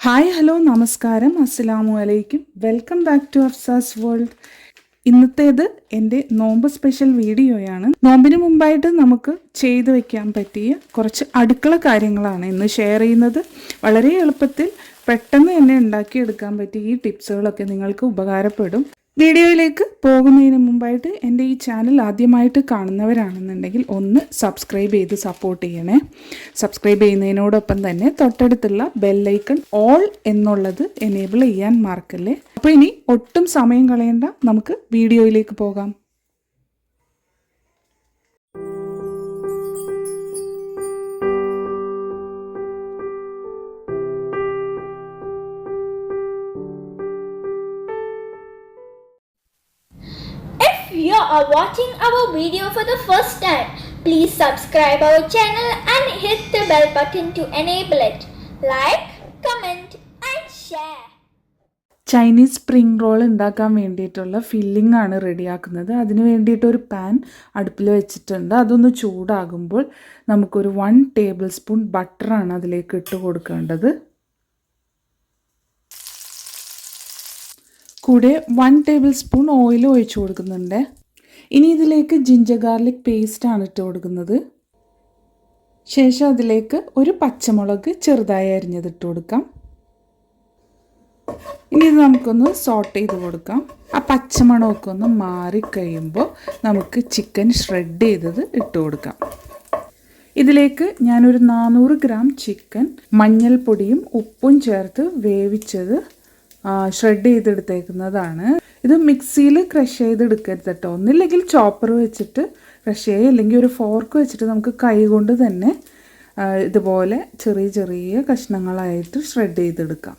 Hi hello നമസ്കാരം. അസ്സലാമു അലൈക്കും. Welcome back to Afsa's world. ഇന്നത്തേത് എന്റെ നോമ്പ് സ്പെഷ്യൽ വീഡിയോയാണ്. നോമ്പിന് മുമ്പായിട്ട് നമുക്ക് ചെയ്തു വെക്കാൻ പറ്റിയ കുറച്ച് അടുക്കള കാര്യങ്ങളാണ് ഇന്ന് ഷെയർ ചെയ്യുന്നത്. വളരെ എളുപ്പത്തിൽ പെട്ടെന്ന് തന്നെ ഉണ്ടാക്കിയെടുക്കാൻ പറ്റിയ ഈ ടിപ്സുകളൊക്കെ നിങ്ങൾക്ക് ഉപകാരപ്പെടും. വീഡിയോയിലേക്ക് പോകുന്നതിന് മുമ്പായിട്ട് എന്റെ ഈ ചാനൽ ആദ്യമായിട്ട് കാണുന്നവരാണെന്നുണ്ടെങ്കിൽ ഒന്ന് സബ്സ്ക്രൈബ് ചെയ്ത് സപ്പോർട്ട് ചെയ്യണേ. സബ്സ്ക്രൈബ് ചെയ്യുന്നതിനോടൊപ്പം തന്നെ തൊട്ടടുത്തുള്ള ബെല്ലൈക്കൺ ഓൾ എന്നുള്ളത് എനേബിൾ ചെയ്യാൻ മറക്കല്ലേ. അപ്പോൾ ഇനി ഒട്ടും സമയം കളയണ്ട നമുക്ക് വീഡിയോയിലേക്ക് പോകാം. Are watching our video for the first time, please subscribe our channel and hit the bell button to enable it. Like, comment and share. Chinese spring roll ഉണ്ടാക്കാൻ വേണ്ടിയിട്ടുള്ള ഫില്ലിംഗ് ആണ് റെഡിയാക്കുന്നത് അതിന് വേണ്ടിയിട്ട് ഒരു പാൻ അടുപ്പിൽ വെച്ചിട്ടുണ്ട് അതൊന്ന് ചൂടാകുമ്പോൾ നമുക്കൊരു വൺ ടേബിൾ സ്പൂൺ ബട്ടറാണ് അതിലേക്ക് ഇട്ട് കൊടുക്കേണ്ടത് കൂടെ വൺ ടേബിൾ സ്പൂൺ ഓയിൽ ഒഴിച്ചു കൊടുക്കുന്നുണ്ട് ഇനി ഇതിലേക്ക് ജിഞ്ചർ ഗാർലിക് പേസ്റ്റാണ് ഇട്ട് കൊടുക്കുന്നത്. ശേഷം അതിലേക്ക് ഒരു പച്ചമുളക് ചെറുതായി അരിഞ്ഞത് ഇട്ട് കൊടുക്കാം. ഇനി ഇത് നമുക്കൊന്ന് സോട്ട് ചെയ്ത് കൊടുക്കാം. ആ പച്ചമണമൊക്കെ ഒന്ന് മാറിക്കഴിയുമ്പോൾ നമുക്ക് ചിക്കൻ ഷ്രെഡ് ചെയ്തത് ഇട്ട് കൊടുക്കാം. ഇതിലേക്ക് ഞാനൊരു നാനൂറ് ഗ്രാം ചിക്കൻ മഞ്ഞൾപ്പൊടിയും ഉപ്പും ചേർത്ത് വേവിച്ചത് ഷ്രെഡ് ചെയ്തെടുത്തേക്കുന്നതാണ്. ഇത് മിക്സിയിൽ ക്രഷ് ചെയ്തെടുക്കരുത് കേട്ടോ ഒന്നില്ലെങ്കിൽ ചോപ്പർ വെച്ചിട്ട് ക്രഷ് ചെയ്യുക അല്ലെങ്കിൽ ഒരു ഫോർക്ക് വെച്ചിട്ട് നമുക്ക് കൈ കൊണ്ട് തന്നെ ഇതുപോലെ ചെറിയ ചെറിയ കഷ്ണങ്ങളായിട്ട് ഷ്രെഡ് ചെയ്തെടുക്കാം.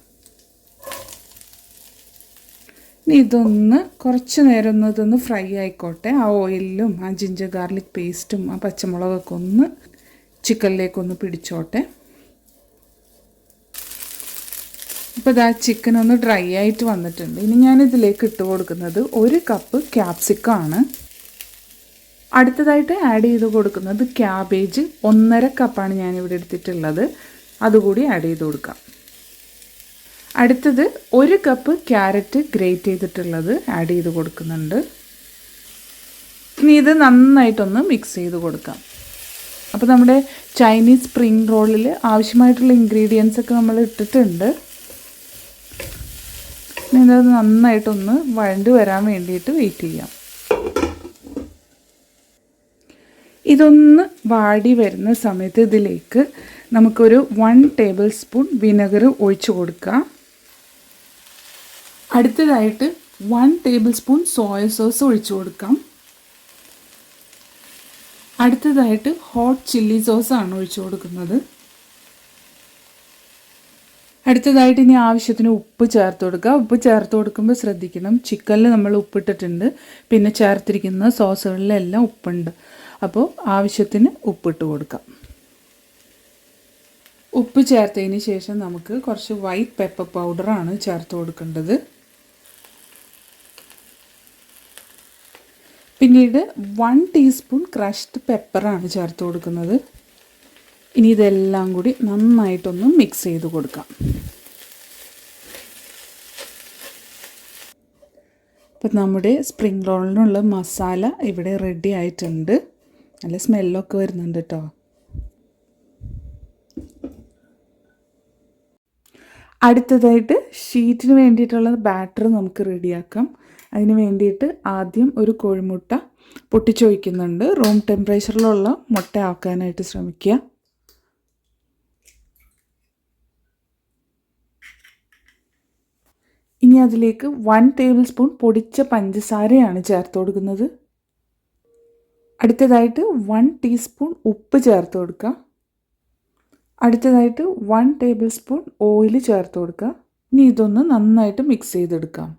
ഇനി ഇതൊന്ന് കുറച്ച് നേരം ഒന്ന് ഇതൊന്ന് ഫ്രൈ ആയിക്കോട്ടെ. ആ ഓയിലും ആ ജിഞ്ചർ ഗാർലിക് പേസ്റ്റും ആ പച്ചമുളകൊക്കെ ഒന്ന് ചിക്കനിലേക്കൊന്ന് പിടിച്ചോട്ടെ. ഇപ്പോൾ ഇതാ ചിക്കൻ ഒന്ന് ഡ്രൈ ആയിട്ട് വന്നിട്ടുണ്ട്. ഇനി ഞാൻ ഇതിലേക്ക് ഇട്ട് കൊടുക്കുന്നത് ഒരു കപ്പ് ക്യാപ്സിക്കം ആണ്. അടുത്തതായിട്ട് ആഡ് ചെയ്ത് കൊടുക്കുന്നത് ക്യാബേജ് ഒന്നര കപ്പാണ് ഞാനിവിടെ എടുത്തിട്ടുള്ളത്. അതുകൂടി ആഡ് ചെയ്ത് കൊടുക്കാം. അടുത്തത് ഒരു കപ്പ് ക്യാരറ്റ് ഗ്രേറ്റ് ചെയ്തിട്ടുള്ളത് ആഡ് ചെയ്ത് കൊടുക്കുന്നുണ്ട്. ഇനി ഇത് നന്നായിട്ടൊന്ന് മിക്സ് ചെയ്ത് കൊടുക്കാം. അപ്പോൾ നമ്മുടെ ചൈനീസ് സ്പ്രിംഗ് റോളിൽ ആവശ്യമായിട്ടുള്ള ഇൻഗ്രീഡിയൻസ് ഒക്കെ നമ്മൾ ഇട്ടിട്ടുണ്ട്. ഇനി അത് നന്നായിട്ടൊന്ന് വഴണ്ട് വരാൻ വേണ്ടിയിട്ട് വെയിറ്റ് ചെയ്യാം. ഇതൊന്ന് വാടി വരുന്ന സമയത്ത് ഇതിലേക്ക് നമുക്കൊരു വൺ ടേബിൾ സ്പൂൺ വിനെഗർ ഒഴിച്ചു കൊടുക്കാം. അടുത്തതായിട്ട് one tablespoon soya sauce ഒഴിച്ചു കൊടുക്കാം. അടുത്തതായിട്ട് ഹോട്ട് ചില്ലി സോസാണ് ഒഴിച്ചു കൊടുക്കുന്നത്. അടുത്തതായിട്ട് ഇനി ആവശ്യത്തിന് ഉപ്പ് ചേർത്ത് കൊടുക്കുക. ഉപ്പ് ചേർത്ത് കൊടുക്കുമ്പോൾ ശ്രദ്ധിക്കണം. ചിക്കനിൽ നമ്മൾ ഉപ്പിട്ടിട്ടുണ്ട്. പിന്നെ ചേർത്തിരിക്കുന്ന സോസുകളിലെല്ലാം ഉപ്പുണ്ട്. അപ്പോൾ ആവശ്യത്തിന് ഉപ്പിട്ട് കൊടുക്കാം. ഉപ്പ് ചേർത്തതിന് ശേഷം നമുക്ക് കുറച്ച് വൈറ്റ് പെപ്പർ പൗഡറാണ് ചേർത്ത് കൊടുക്കേണ്ടത്. പിന്നീട് വൺ ടീസ്പൂൺ ക്രഷ്ഡ് പെപ്പറാണ് ചേർത്ത് കൊടുക്കുന്നത്. ഇനി ഇതെല്ലാം കൂടി നന്നായിട്ടൊന്ന് മിക്സ് ചെയ്ത് കൊടുക്കാം. ഇപ്പം നമ്മുടെ സ്പ്രിംഗ് റോളിനുള്ള മസാല ഇവിടെ റെഡി ആയിട്ടുണ്ട്. നല്ല സ്മെല്ലൊക്കെ വരുന്നുണ്ട് കേട്ടോ അടുത്തതായിട്ട് ഷീറ്റിന് വേണ്ടിയിട്ടുള്ള ബാറ്റർ നമുക്ക് റെഡിയാക്കാം അതിന് വേണ്ടിയിട്ട് ആദ്യം ഒരു കോഴിമുട്ട പൊട്ടിച്ചൊഴിക്കുന്നുണ്ട്. റൂം ടെമ്പറേച്ചറിലുള്ള മുട്ട ആക്കാനായിട്ട് ശ്രമിക്കുക. ഇനി അതിലേക്ക് വൺ ടേബിൾ സ്പൂൺ പൊടിച്ച പഞ്ചസാരയാണ് ചേർത്ത് കൊടുക്കുന്നത്. അടുത്തതായിട്ട് വൺ ടീസ്പൂൺ ഉപ്പ് ചേർത്ത് കൊടുക്കുക. അടുത്തതായിട്ട് വൺ ടേബിൾ സ്പൂൺ ഓയിൽ ചേർത്ത് കൊടുക്കുക. ഇനി ഇതൊന്ന് നന്നായിട്ട് മിക്സ് ചെയ്തെടുക്കാം.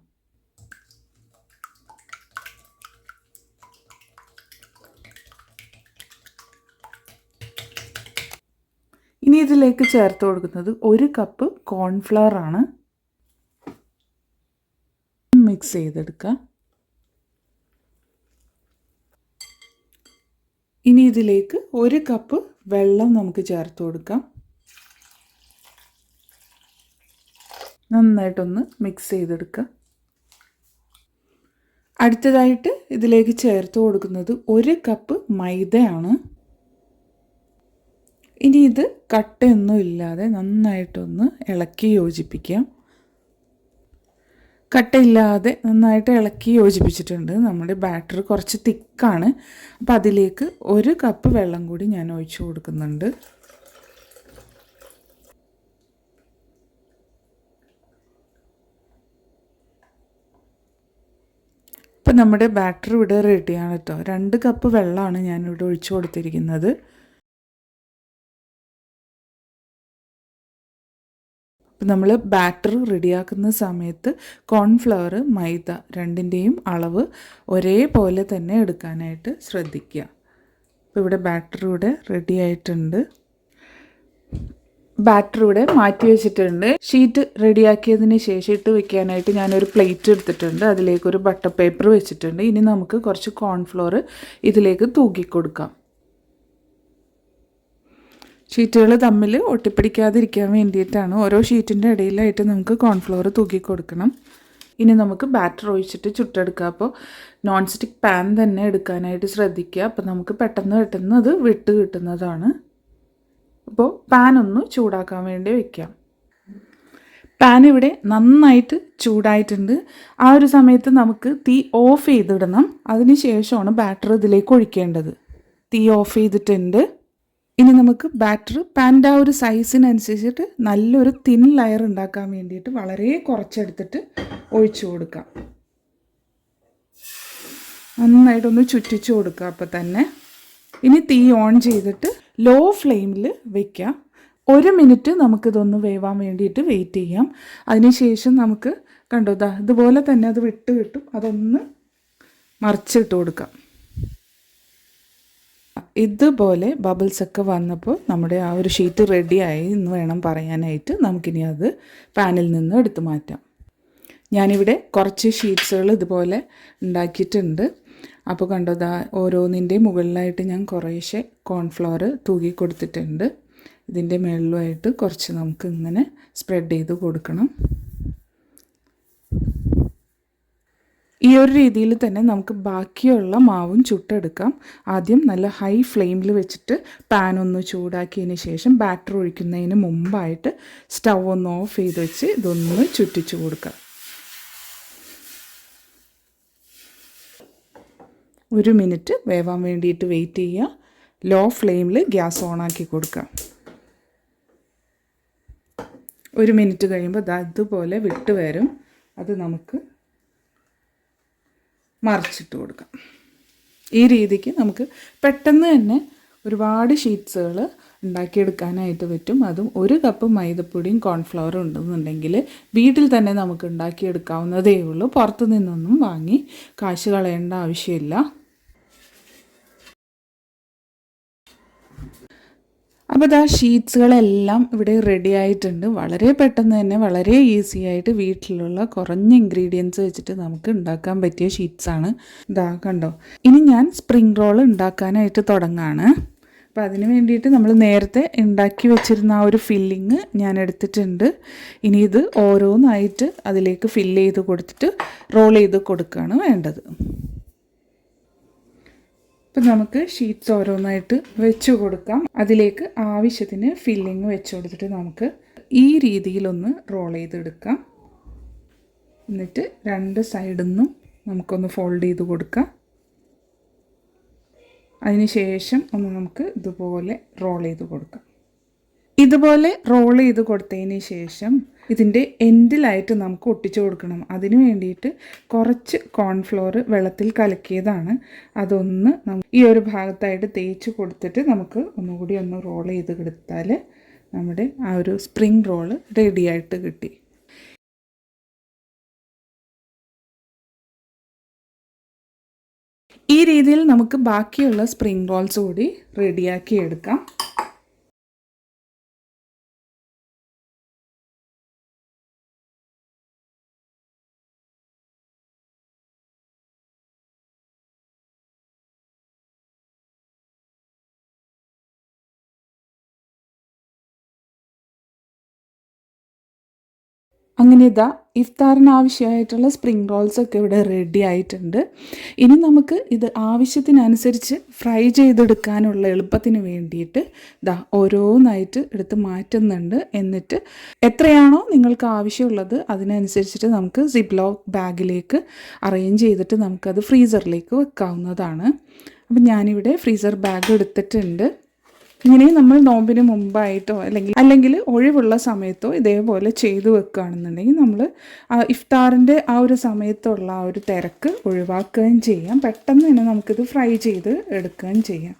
ഇനി ഇതിലേക്ക് ചേർത്ത് കൊടുക്കുന്നത് ഒരു കപ്പ് കോൺഫ്ലവർ ആണ്. മിക്സ് ചെയ്തെടുക്കുക ഇനി ഇതിലേക്ക് ഒരു കപ്പ് വെള്ളം നമുക്ക് ചേർത്ത് കൊടുക്കാം. നന്നായിട്ടൊന്ന് മിക്സ് ചെയ്തെടുക്കുക അടുത്തതായിട്ട് ഇതിലേക്ക് ചേർത്ത് കൊടുക്കുന്നത് ഒരു കപ്പ് മൈദയാണ്. ഇനി ഇത് കട്ടയൊന്നും ഇല്ലാതെ നന്നായിട്ടൊന്ന് ഇളക്കി യോജിപ്പിക്കാം. കട്ടയില്ലാതെ നന്നായിട്ട് ഇളക്കി യോജിപ്പിച്ചിട്ടുണ്ട്. നമ്മുടെ ബാറ്റർ കുറച്ച് തിക്കാണ്. അപ്പോൾ അതിലേക്ക് ഒരു കപ്പ് വെള്ളം കൂടി ഞാൻ ഒഴിച്ചു കൊടുക്കുന്നുണ്ട്. ഇപ്പം നമ്മുടെ ബാറ്റർ ഇവിടെ റെഡിയാണ് കേട്ടോ രണ്ട് കപ്പ് വെള്ളമാണ് ഞാനിവിടെ ഒഴിച്ചു കൊടുത്തിരിക്കുന്നത്. അപ്പം നമ്മൾ ബാറ്റർ റെഡിയാക്കുന്ന സമയത്ത് കോൺഫ്ലവർ മൈദ രണ്ടിന്റെയും അളവ് ഒരേപോലെ തന്നെ എടുക്കാനായിട്ട് ശ്രദ്ധിക്കുക. അപ്പോൾ ഇവിടെ ബാറ്റർ ഇവിടെ റെഡി ആയിട്ടുണ്ട്. ബാറ്റർ ഇവിടെ മാറ്റി വെച്ചിട്ടുണ്ട്. ഷീറ്റ് റെഡിയാക്കിയതിന് ശേഷം ഇട്ട് വെക്കാനായിട്ട് ഞാനൊരു പ്ലേറ്റ് എടുത്തിട്ടുണ്ട്. അതിലേക്ക് ഒരു ബട്ടർ പേപ്പർ വെച്ചിട്ടുണ്ട്. ഇനി നമുക്ക് കുറച്ച് കോൺഫ്ലോർ ഇതിലേക്ക് തൂക്കി കൊടുക്കാം ഷീറ്റുകൾ തമ്മിൽ ഒട്ടിപ്പിടിക്കാതിരിക്കാൻ വേണ്ടിയിട്ടാണ് ഓരോ ഷീറ്റിന്റെ ഇടയിലായിട്ട് നമുക്ക് കോൺഫ്ലോർ തൂക്കി കൊടുക്കണം. ഇനി നമുക്ക് ബാറ്റർ ഒഴിച്ചിട്ട് ചുട്ടെടുക്കുക അപ്പോൾ നോൺ സ്റ്റിക്ക് പാൻ തന്നെ എടുക്കാനായിട്ട് ശ്രദ്ധിക്കുക. അപ്പോൾ നമുക്ക് പെട്ടെന്ന് പെട്ടെന്ന് അത് വിട്ട് കിട്ടുന്നതാണ്. അപ്പോൾ പാൻ ഒന്ന് ചൂടാക്കാൻ വേണ്ടി വയ്ക്കാം പാൻ ഇവിടെ നന്നായിട്ട് ചൂടായിട്ടുണ്ട്. ആ ഒരു സമയത്ത് നമുക്ക് തീ ഓഫ് ചെയ്തിടണം. അതിന് ശേഷമാണ് ബാറ്റർ ഇതിലേക്ക് ഒഴിക്കേണ്ടത്. തീ ഓഫ് ചെയ്തിട്ടുണ്ട്. ഇനി നമുക്ക് ബാറ്റർ പാന്റെ ആ ഒരു സൈസിനനുസരിച്ചിട്ട് നല്ലൊരു തിൻ ലയർ ഉണ്ടാക്കാൻ വേണ്ടിയിട്ട് വളരെ കുറച്ചെടുത്തിട്ട് ഒഴിച്ചു കൊടുക്കാം. നന്നായിട്ടൊന്ന് ചുറ്റിച്ചു കൊടുക്കുക അപ്പോൾ തന്നെ. ഇനി തീ ഓൺ ചെയ്തിട്ട് ലോ ഫ്ലെയിമിൽ വെക്കാം. ഒരു മിനിറ്റ് നമുക്കിതൊന്ന് വേവാൻ വേണ്ടിയിട്ട് വെയിറ്റ് ചെയ്യാം. അതിനുശേഷം നമുക്ക് കണ്ടോ ഇതുപോലെ തന്നെ അത് വിട്ട് കിട്ടും. അതൊന്ന് മറിച്ചിട്ട് കൊടുക്കാം. ഇതുപോലെ ബബിൾസ് ഒക്കെ വന്നപ്പോൾ നമ്മുടെ ആ ഒരു ഷീറ്റ് റെഡിയായി എന്ന് വേണം പറയാനായിട്ട് നമുക്കിനി അത് പാനിൽ നിന്ന് എടുത്തു മാറ്റാം. ഞാനിവിടെ കുറച്ച് ഷീറ്റ്സുകൾ ഇതുപോലെ ഉണ്ടാക്കിയിട്ടുണ്ട്. അപ്പോൾ കണ്ടോ ദാ ഓരോന്നിന്റെ മുകളിലായിട്ട് ഞാൻ കുറേശ്ശെ കോൺഫ്ലവർ തൂകി കൊടുത്തിട്ടുണ്ട്. ഇതിന്റെ മുകളിലുമായിട്ട് കുറച്ച് നമുക്ക് ഇങ്ങനെ സ്പ്രെഡ് ചെയ്ത് കൊടുക്കണം. ഈ ഒരു രീതിയിൽ തന്നെ നമുക്ക് ബാക്കിയുള്ള മാവും ചുട്ടെടുക്കാം. ആദ്യം നല്ല ഹൈ ഫ്ലെയിമിൽ വെച്ചിട്ട് പാൻ ഒന്ന് ചൂടാക്കിയതിന് ശേഷം ബാറ്റർ ഒഴിക്കുന്നതിന് മുമ്പായിട്ട് സ്റ്റൗ ഒന്ന് ഓഫ് ചെയ്ത് വെച്ച് ഇതൊന്ന് ചുറ്റിച്ചു കൊടുക്കാം. ഒരു മിനിറ്റ് വേവാൻ വേണ്ടിയിട്ട് വെയിറ്റ് ചെയ്യുക. ലോ ഫ്ലെയിമിൽ ഗ്യാസ് ഓണാക്കി കൊടുക്കുക ഒരു മിനിറ്റ് കഴിയുമ്പോൾ ദാ ഇതുപോലെ വിട്ട് വരും. അത് നമുക്ക് മറിച്ചിട്ട് കൊടുക്കാം. ഈ രീതിക്ക് നമുക്ക് പെട്ടെന്ന് തന്നെ ഒരുപാട് ഷീറ്റ്സുകൾ ഉണ്ടാക്കിയെടുക്കാനായിട്ട് പറ്റും. അതും ഒരു കപ്പ് മൈദപ്പൊടിയും കോൺഫ്ലവറും ഉണ്ടെന്നുണ്ടെങ്കിൽ വീട്ടിൽ തന്നെ നമുക്ക് ഉണ്ടാക്കിയെടുക്കാവുന്നതേ ഉള്ളൂ. പുറത്തു നിന്നൊന്നും വാങ്ങി കാശ് കളയേണ്ട ആവശ്യമില്ല. അപ്പോൾ ഇതാ ഷീറ്റ്സുകളെല്ലാം ഇവിടെ റെഡി ആയിട്ടുണ്ട്. വളരെ പെട്ടെന്ന് തന്നെ വളരെ ഈസി ആയിട്ട് വീട്ടിലുള്ള കുറഞ്ഞ ഇൻഗ്രീഡിയൻസ് വെച്ചിട്ട് നമുക്ക് ഉണ്ടാക്കാൻ പറ്റിയ ഷീറ്റ്സാണ് ഇതാ കണ്ടോ? ഇനി ഞാൻ സ്പ്രിംഗ് റോൾ ഉണ്ടാക്കാനായിട്ട് തുടങ്ങാണ്. അപ്പോൾ അതിന് വേണ്ടിയിട്ട് നമ്മൾ നേരത്തെ ഉണ്ടാക്കി വെച്ചിരുന്ന ആ ഒരു ഫില്ലിങ് ഞാൻ എടുത്തിട്ടുണ്ട്. ഇനി ഇത് ഓരോന്നായിട്ട് അതിലേക്ക് ഫില്ല് ചെയ്ത് കൊടുത്തിട്ട് റോൾ ചെയ്ത് കൊടുക്കുകയാണ് വേണ്ടത്. നമുക്ക് ഷീറ്റ്സ് ഓരോന്നായിട്ട് വെച്ച് കൊടുക്കാം. അതിലേക്ക് ആവശ്യത്തിന് ഫില്ലിങ് വെച്ച് കൊടുത്തിട്ട് നമുക്ക് ഈ രീതിയിലൊന്ന് റോൾ ചെയ്തെടുക്കാം. എന്നിട്ട് രണ്ട് സൈഡിൽ നിന്നും നമുക്കൊന്ന് ഫോൾഡ് ചെയ്ത് കൊടുക്കാം. അതിന് ശേഷം ഒന്ന് നമുക്ക് ഇതുപോലെ റോൾ ചെയ്ത് കൊടുക്കാം. ഇതുപോലെ റോൾ ചെയ്ത് കൊടുത്തതിന് ശേഷം ഇതിന്റെ എൻഡിലായിട്ട് നമുക്ക് ഒട്ടിച്ചു കൊടുക്കണം. അതിന് വേണ്ടിയിട്ട് കുറച്ച് കോൺഫ്ലോർ വെള്ളത്തിൽ കലക്കിയതാണ്. അതൊന്ന് ഈ ഒരു ഭാഗത്തായിട്ട് തേച്ച് കൊടുത്തിട്ട് നമുക്ക് ഒന്നുകൂടി ഒന്ന് റോൾ ചെയ്ത് കൊടുത്താൽ നമ്മുടെ ആ ഒരു സ്പ്രിംഗ് റോൾ റെഡിയായിട്ട് കിട്ടി. ഈ രീതിയിൽ നമുക്ക് ബാക്കിയുള്ള സ്പ്രിംഗ് റോൾസ് കൂടി റെഡിയാക്കി എടുക്കാം. അങ്ങനെ ഇതാ ഇഫ്താറിന് ആവശ്യമായിട്ടുള്ള സ്പ്രിംഗ് റോൾസ് ഒക്കെ ഇവിടെ റെഡി ആയിട്ടുണ്ട്. ഇനി നമുക്ക് ഇത് ആവശ്യത്തിനനുസരിച്ച് ഫ്രൈ ചെയ്തെടുക്കാനുള്ള എളുപ്പത്തിന് വേണ്ടിയിട്ട് ദാ ഓരോന്നായിട്ട് എടുത്ത് മാറ്റുന്നുണ്ട്. എന്നിട്ട് എത്രയാണോ നിങ്ങൾക്ക് ആവശ്യമുള്ളത് അതിനനുസരിച്ചിട്ട് നമുക്ക് സിപ്ലോ ബാഗിലേക്ക് അറേഞ്ച് ചെയ്തിട്ട് നമുക്കത് ഫ്രീസറിലേക്ക് വെക്കാവുന്നതാണ്. അപ്പം ഞാനിവിടെ ഫ്രീസർ ബാഗ് എടുത്തിട്ടുണ്ട്. ഇങ്ങനെ നമ്മൾ നോമ്പിന് മുമ്പായിട്ടോ അല്ലെങ്കിൽ അല്ലെങ്കിൽ ഒഴിവുള്ള സമയത്തോ ഇതേപോലെ ചെയ്തു വെക്കുകയാണെന്നുണ്ടെങ്കിൽ നമ്മൾ ഇഫ്താറിന്റെ ആ ഒരു സമയത്തുള്ള ആ ഒരു തിരക്ക് ഒഴിവാക്കുകയും ചെയ്യാം. പെട്ടെന്ന് തന്നെ നമുക്കിത് ഫ്രൈ ചെയ്ത് എടുക്കുകയും ചെയ്യാം.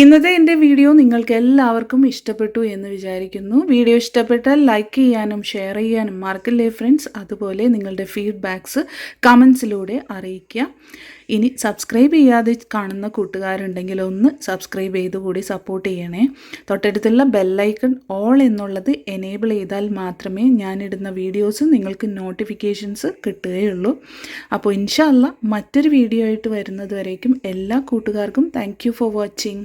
ഇന്നത്തെ എന്റെ വീഡിയോ നിങ്ങൾക്ക് എല്ലാവർക്കും ഇഷ്ടപ്പെട്ടു എന്ന് വിചാരിക്കുന്നു. വീഡിയോ ഇഷ്ടപ്പെട്ടാൽ ലൈക്ക് ചെയ്യാനും ഷെയർ ചെയ്യാനും മറക്കല്ലേ ഫ്രണ്ട്സ്? അതുപോലെ നിങ്ങളുടെ ഫീഡ്ബാക്ക്സ് കമൻസിലൂടെ അറിയിക്കുക. ഇനി സബ്സ്ക്രൈബ് ചെയ്യാതെ കാണുന്ന കൂട്ടുകാരുണ്ടെങ്കിൽ ഒന്ന് സബ്സ്ക്രൈബ് ചെയ്ത് കൂടി സപ്പോർട്ട് ചെയ്യണേ. തൊട്ടടുത്തുള്ള ബെല്ലൈക്കൺ ഓൾ എന്നുള്ളത് എനേബിൾ ചെയ്താൽ മാത്രമേ ഞാനിടുന്ന വീഡിയോസ് നിങ്ങൾക്ക് നോട്ടിഫിക്കേഷൻസ് കിട്ടുകയുള്ളൂ. അപ്പോൾ ഇൻഷാല്ല മറ്റൊരു വീഡിയോ ആയിട്ട് വരുന്നത് വരേക്കും എല്ലാ കൂട്ടുകാർക്കും താങ്ക് ഫോർ വാച്ചിങ്